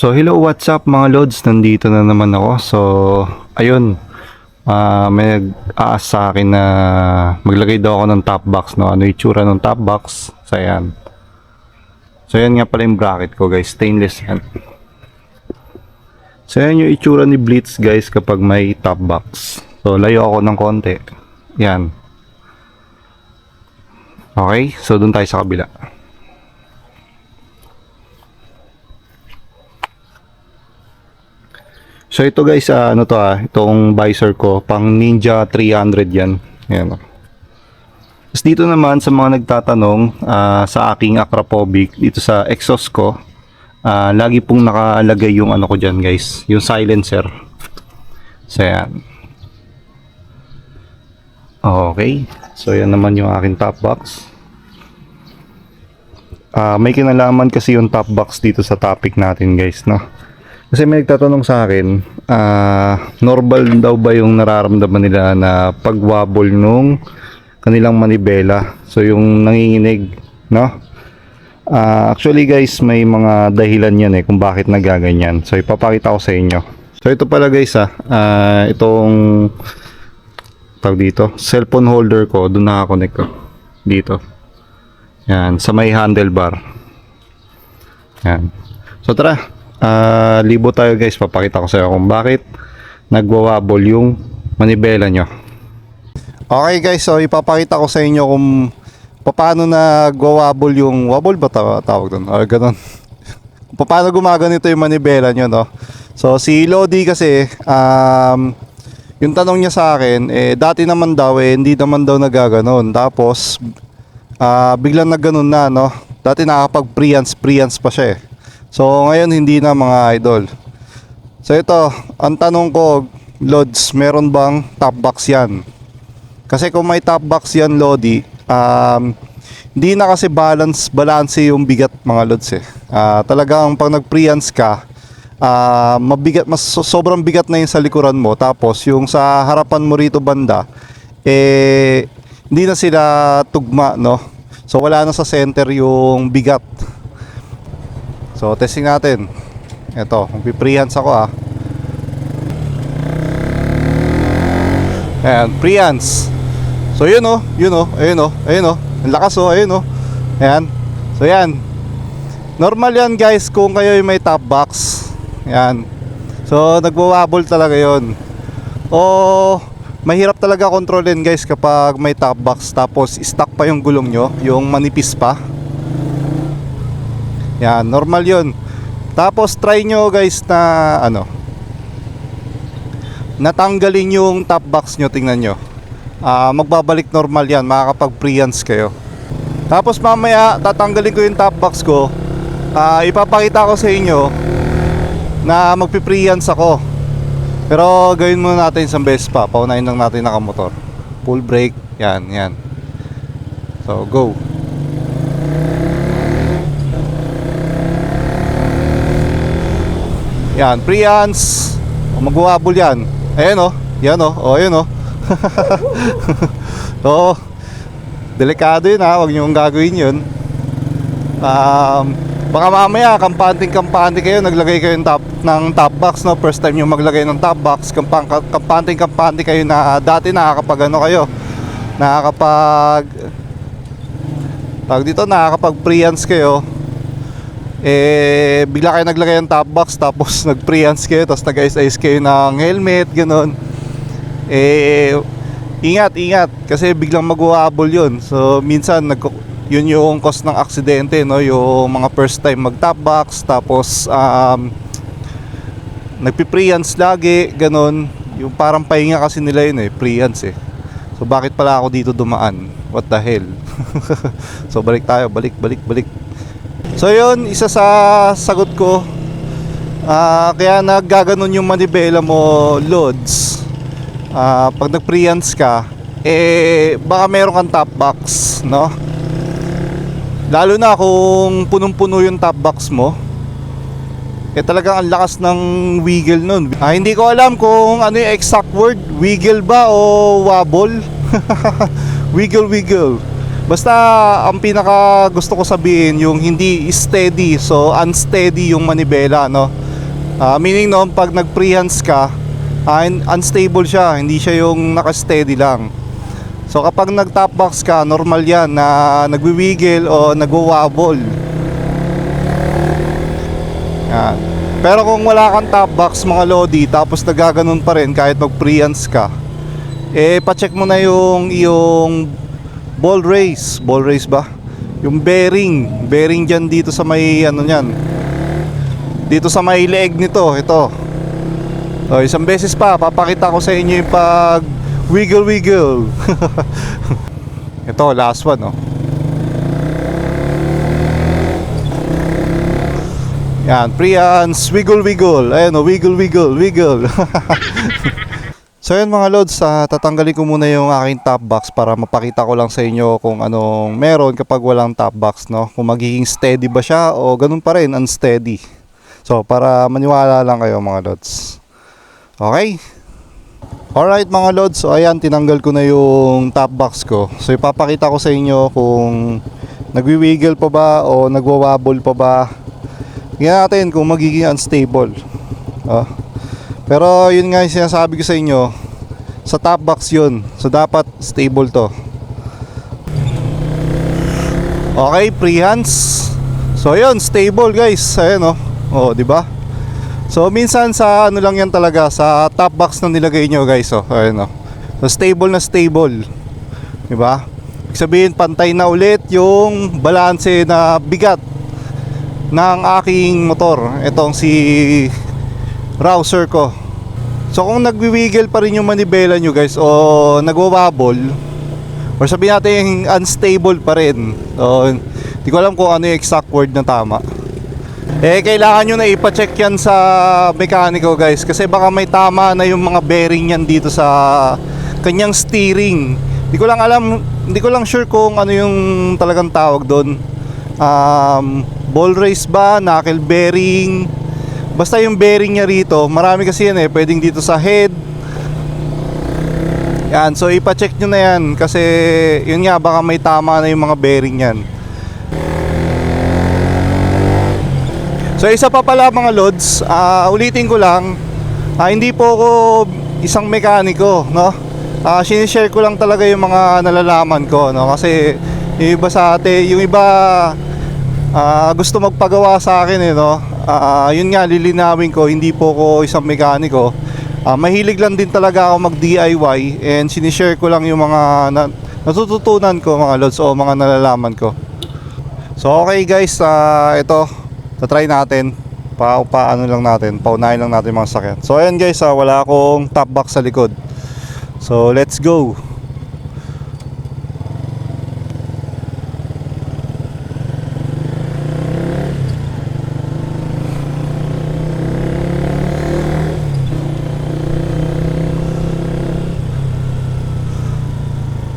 So hello, what's up mga lods? Nandito na naman ako. So ayun, ah may nag-aas sa akin na maglagay daw ako ng top box, no? Ano itsura ng top box? So ayan. So yan nga pala yung bracket ko guys, stainless yan. So yan yung itsura ni Blitz guys kapag may top box. So layo ako ng konti. Yan. Okay, so doon tayo sa kabila. So ito guys, ah, ano to ah, itong visor ko, pang Ninja 300 yan. Ayan. oh. Tapos dito naman sa mga nagtatanong ah, sa aking Acropovic, dito sa exhaust ko, ah, lagi pong nakalagay yung ano ko dyan guys, yung silencer. So yan. Okay. So yan naman yung aking top box. Ah, may kinalaman kasi yung top box dito sa topic natin guys, no? Kasi may nagtatanong sa akin, ah, normal daw ba yung nararamdaman nila na pagwabol nung kanilang manibela? So yung nanginginig, no? Ah, actually guys, may mga dahilan yan eh kung bakit nagaganyan. So ipapakita ko sa inyo. So ito pala guys ah, ah, itong tawag dito, cellphone holder ko, doon nakakonect ko. Dito. Yan, sa may handlebar. Yan. So tara, ah, libo tayo guys, papakita ko sa iyo kung bakit nagwawabol yung manibela nyo. Okay guys, so ipapakita ko sa inyo kung paano nagwawabol yung wobble ba taw- tawag doon? Or ganun. Paano gumaganito yung manibela nyo, no? So si Lodi kasi, um, yung tanong niya sa akin, eh, dati naman daw, eh, hindi naman daw nagaganon. Tapos, ah biglang nagganon na, no? Dati nakakapag-preance, preance pa siya eh. So, ngayon hindi na mga idol. So, ito, ang tanong ko, Lods, meron bang top box yan? Kasi kung may top box yan, Lodi, um, hindi na kasi balance, balance yung bigat mga Lods eh. Ah, talagang pag nag-preance ka, ah, mabigat, mas so- sobrang bigat na yung sa likuran mo. Tapos yung sa harapan mo rito banda, eh, hindi na sila tugma, no? So wala na sa center yung bigat. So testing natin. Ito, magpi-preance ako ah. Ayan, preance. So yun oh, yun oh, ayun oh, ayun oh. Ang lakas oh, ayun oh. Ayan. So yan. Normal yan guys kung kayo ay may top box. Yan. So nagwawabol talaga yon. O mahirap talaga kontrolin guys kapag may top box tapos stuck pa yung gulong nyo, yung manipis pa. Yan, normal yun. Tapos try nyo guys na ano natanggalin yung top box nyo, tingnan nyo. Ah, magbabalik normal yan, makakapag-preance kayo. Tapos mamaya tatanggalin ko yung top box ko. Ah, ipapakita ko sa inyo na magpi-preance ako. Pero gawin muna natin isang beses pa. Paunahin lang natin nakamotor. Full brake. Yan, yan. So, go. Yan, preance. O, magwawabol yan. Ayan o. Yan o. O, ayan o. so, delikado yun ha. Huwag nyo gagawin yun. Um, baka mamaya, kampanting-kampante kayo, naglagay kayo ng top, ng top box, no? First time nyo maglagay ng top box, kampang, kampanting-kampante kayo na ah, dati nakakapag ano kayo, nakakapag, tawag dito, nakakapag preance kayo, eh, bigla kayo naglagay ng top box, tapos nag preance kayo, tapos nag-ice-ice kayo ng helmet, ganun. Eh, ingat, ingat, kasi biglang magwawabol yun. So, minsan, nag yun yung cause ng aksidente no? Yung mga first time mag top box tapos um, nagpi-preance lagi ganun. Yung parang pahinga kasi nila yun eh preance eh. So bakit pala ako dito dumaan? What the hell? So balik tayo balik balik balik so yun isa sa sagot ko Ah, kaya naggaganon yung manibela mo loads Ah, pag nag-preance ka eh baka meron kang top box no Lalo na kung punong-puno yung top box mo. Eh talagang ang lakas ng wiggle nun. Ah, hindi ko alam kung ano yung exact word. Wiggle ba o wobble? wiggle, wiggle. Basta ang pinaka gusto ko sabihin yung hindi steady. So unsteady yung manibela, no? Ah, meaning noon pag nag-freehands ka, ah, un- unstable siya, hindi siya yung naka-steady lang. So kapag nag-top box ka, normal yan na nagwiwiggle o nagwo-wobble. Yan. Pero kung wala kang top box mga lodi tapos nagaganon pa rin kahit mag-freehands ka, eh pa-check mo na yung yung ball race, ball race ba? Yung bearing, bearing diyan dito sa may ano niyan. Dito sa may leeg nito, ito. O, isang beses pa, papakita ko sa inyo yung pag wiggle wiggle. ito, last one, oh. Yan, Prians, wiggle wiggle. Ayan, oh, wiggle wiggle, wiggle. So yun mga lods, ah, tatanggalin ko muna yung aking top box para mapakita ko lang sa inyo kung anong meron kapag walang top box, no? Kung magiging steady ba siya o ganun pa rin, unsteady. So para maniwala lang kayo mga lods. Okay? Alright mga lods, so ayan, tinanggal ko na yung top box ko. So ipapakita ko sa inyo kung nagwi-wiggle pa ba o nagwa-wobble pa ba. Tingnan natin kung magiging unstable. Oh. Pero yun nga yung sinasabi ko sa inyo, sa top box yun. So dapat stable to. Okay, pre-hands. So yun, stable guys. Ayan oh. Oh, di ba? So minsan sa ano lang yan talaga sa top box na nilagay nyo guys oh. Ayan oh. So stable na stable. Di ba? Sabihin pantay na ulit yung balanse na bigat ng aking motor. Itong si rouser ko. So kung nagwiwiggle pa rin yung manibela nyo guys o nagwawabol or sabihin natin unstable pa rin. So, hindi ko alam kung ano yung exact word na tama. Eh kailangan nyo na ipacheck yan sa mekaniko guys kasi baka may tama na yung mga bearing yan dito sa kanyang steering. Hindi ko lang alam, hindi ko lang sure kung ano yung talagang tawag doon. Um, ball race ba, knuckle bearing, Basta yung bearing niya rito, marami kasi yan eh, pwedeng dito sa head. Yan, so ipa-check nyo na yan kasi yun nga baka may tama na yung mga bearing yan. So isa pa pala mga lods, ah, ulitin ko lang, ah, hindi po ako isang mekaniko, no? Ah, sinishare ko lang talaga yung mga nalalaman ko, no? Kasi yung iba sa ate, yung iba ah, gusto magpagawa sa akin eh, no? Ah, yun nga lilinawin ko, hindi po ako isang mekaniko. Ah, mahilig lang din talaga ako mag DIY and sinishare ko lang yung mga na, natututunan ko mga lods o mga nalalaman ko. So okay guys, ah ito, tatry natin. Pa, paano lang natin, paunahin lang natin mga sakyan. So ayan guys, ah, wala akong top box sa likod. So let's go.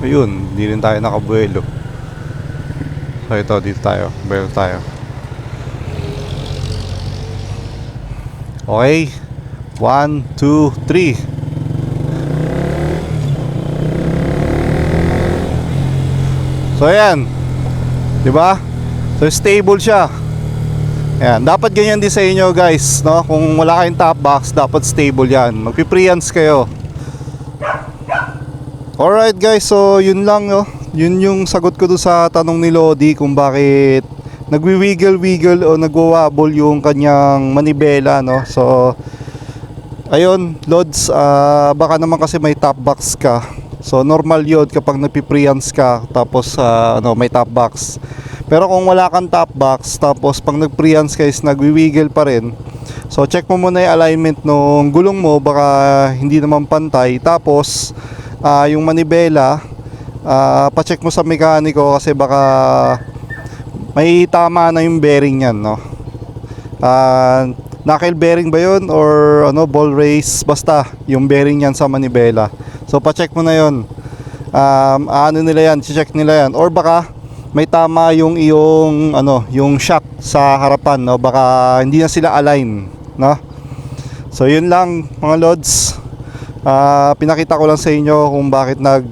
Ayun, hindi rin tayo nakabuelo. So ito, dito tayo. Buelo tayo. Okay. One, two, three. So ayan. 'Di ba? So stable siya. Ayan, dapat ganyan din sa inyo guys, no? Kung wala kayong top box, dapat stable 'yan. Magpi-preance kayo. Alright guys, so yun lang no. Yun yung sagot ko doon sa tanong ni Lodi kung bakit nagwi-wiggle-wiggle o nagwa-wobble yung kanyang manibela no. So ayun, Lods, ah, baka naman kasi may top box ka. So normal yun kapag nagpi-preance ka tapos ah, ano, may top box. Pero kung wala kang top box tapos pag nag-preance ka is nagwi-wiggle pa rin. So check mo muna yung alignment ng gulong mo baka hindi naman pantay. Tapos ah, yung manibela ah, pa-check mo sa mekaniko kasi baka may tama na yung bearing yan no. Ah, knuckle bearing ba yun or ano ball race basta yung bearing yan sa manibela. So pa-check mo na yun. Um, ano nila yan, check nila yan or baka may tama yung iyong ano, yung shock sa harapan no, baka hindi na sila align, no? So yun lang mga lods. Ah, pinakita ko lang sa inyo kung bakit nag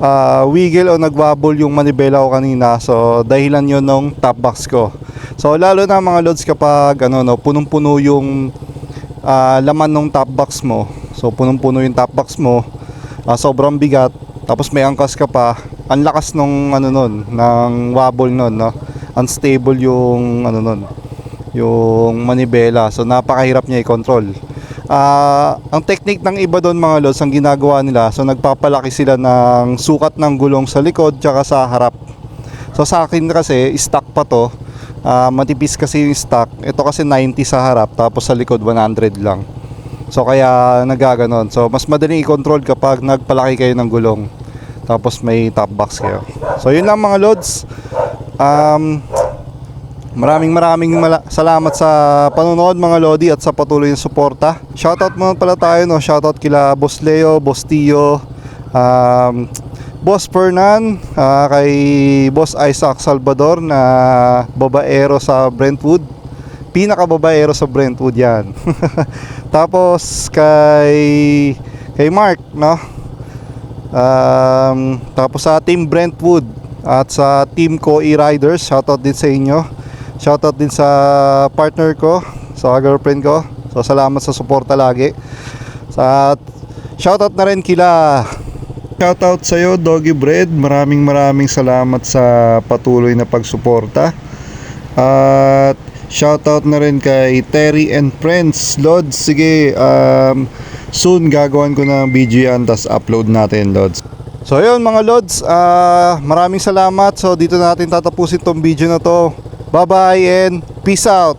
ah, wiggle o nagwabble yung manibela ko kanina. So dahilan yun nung top box ko. So lalo na mga lods kapag ano no, punong-puno yung ah, laman ng top box mo. So punong-puno yung top box mo. Ah, sobrang bigat. Tapos may angkas ka pa. Ang lakas nung ano nun, ng wobble nun, no? Unstable yung ano nun, yung manibela. So napakahirap niya i-control. Ah, ang technique ng iba doon mga lods, ang ginagawa nila, so nagpapalaki sila ng sukat ng gulong sa likod tsaka sa harap. So sa akin kasi, stock pa to. Ah, matipis kasi yung stock. Ito kasi 90 sa harap, tapos sa likod 100 lang. So kaya nagaganon. So mas madaling i-control kapag nagpalaki kayo ng gulong. Tapos may top box kayo. So yun lang mga lods. Um, Maraming maraming mala- salamat sa panonood mga Lodi at sa patuloy na suporta. Shoutout muna pala tayo no. Shoutout kila Boss Leo, Boss Tio, um, Boss Fernan, ah, kay Boss Isaac Salvador na babaero sa Brentwood. Pinaka babaero sa Brentwood yan. Tapos kay kay Mark no. Um, tapos sa Team Brentwood at sa Team Ko E-Riders, shoutout din sa inyo. Shoutout din sa partner ko, sa girlfriend ko. So salamat sa suporta lagi. Sa shoutout na rin kila Shoutout sa iyo Doggy Bread. Maraming maraming salamat sa patuloy na pagsuporta. At shoutout na rin kay Terry and Friends. Lods, sige, um, soon gagawin ko ng video yan, tas upload natin, Lods. So yun mga Lods, ah, maraming salamat. So dito natin tatapusin tong video na to. Bye bye and peace out!